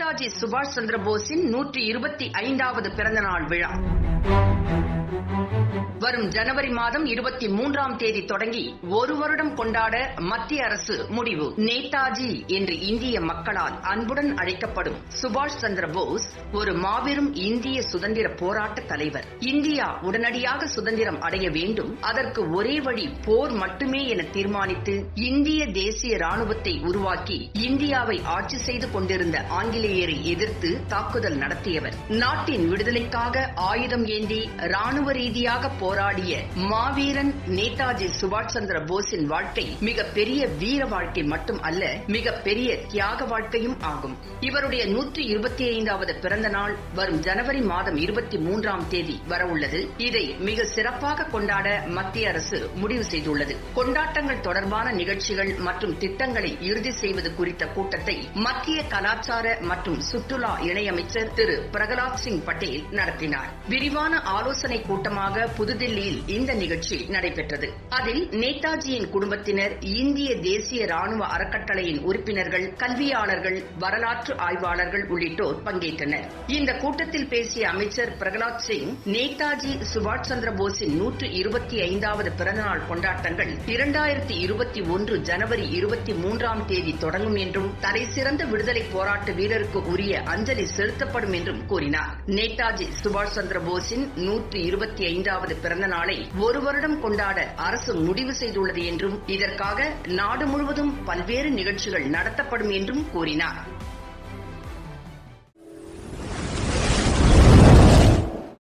நேதாஜி சுபாஷ் சந்திரபோஸின் நூற்றி இருபத்தி ஐந்தாவது பிறந்தநாள் விழா. வரும் ஜனவரி மாதம் இருபத்தி மூன்றாம் தேதி தொடங்கி ஒரு வருடம் கொண்டாட மத்திய அரசு முடிவு. நேதாஜி என்று இந்திய மக்களால் அன்புடன் அழைக்கப்படும் சுபாஷ் சந்திர போஸ் ஒரு மாபெரும் இந்திய சுதந்திர போராட்ட தலைவர். இந்தியா உடனடியாக சுதந்திரம் அடைய வேண்டும். அதற்கு ஒரே வழி போர் மட்டுமே என தீர்மானித்து இந்திய தேசிய ராணுவத்தை உருவாக்கி இந்தியாவை ஆட்சி செய்து கொண்டிருந்த ஆங்கிலேயரை எதிர்த்து தாக்குதல் நடத்தியவர். நாட்டின் விடுதலைக்காக ஆயுதம் ஏந்தி ராணுவ ராணுவ ரீதியாக போராடிய மாவீரன் நேதாஜி சுபாஷ் சந்திர போஸின் வாழ்க்கை மிக பெரிய வீர வாழ்க்கை மட்டும் அல்ல மிக பெரிய தியாக வாழ்க்கையும் ஆகும். இவருடைய நூற்றி இருபத்தி ஐந்தாவது பிறந்த நாள் வரும் ஜனவரி மாதம் இருபத்தி மூன்றாம் தேதி வரவுள்ளது இதை மிக சிறப்பாக கொண்டாட மத்திய அரசு முடிவு செய்துள்ளது. கொண்டாட்டங்கள் தொடர்பான நிகழ்ச்சிகள் மற்றும் திட்டங்களை இறுதி செய்வது குறித்த கூட்டத்தை மத்திய கலாச்சார மற்றும் சுற்றுலா இணையமைச்சர் திரு பிரகலாத் சிங் பட்டேல் நடத்தினார். விரிவான ஆலோசனை கூட்டமாக புதுதில்லியில் இந்த நிகழ்ச்சி நடைபெற்றது. அதில் நேதாஜியின் குடும்பத்தினர் இந்திய தேசிய ராணுவ அறக்கட்டளையின் உறுப்பினர்கள் கல்வியாளர்கள் வரலாற்று ஆய்வாளர்கள் உள்ளிட்டோர் பங்கேற்றனர். இந்த கூட்டத்தில் பேசிய அமைச்சர் பிரகலாத் சிங் நேதாஜி சுபாஷ் சந்திர போஸின் நூற்று இருபத்தி ஐந்தாவது பிறந்தநாள் கொண்டாட்டங்கள் இரண்டாயிரத்தி இருபத்தி ஒன்று ஜனவரி இருபத்தி மூன்றாம் தேதி தொடங்கும் என்றும் தலைசிறந்த விடுதலை போராட்ட வீரருக்கு உரிய அஞ்சலி செலுத்தப்படும் என்றும் கூறினார். நேதாஜி சுபாஷ் சந்திர போஸின் நூற்று இருபத்தி ஐந்தாவது பிறந்த நாளை ஒரு வருடம் கொண்டாட அரசு முடிவு செய்துள்ளது என்றும் இதற்காக நாடு முழுவதும் பல்வேறு நிகழ்ச்சிகள் நடத்தப்படும் என்றும் கூறினார்.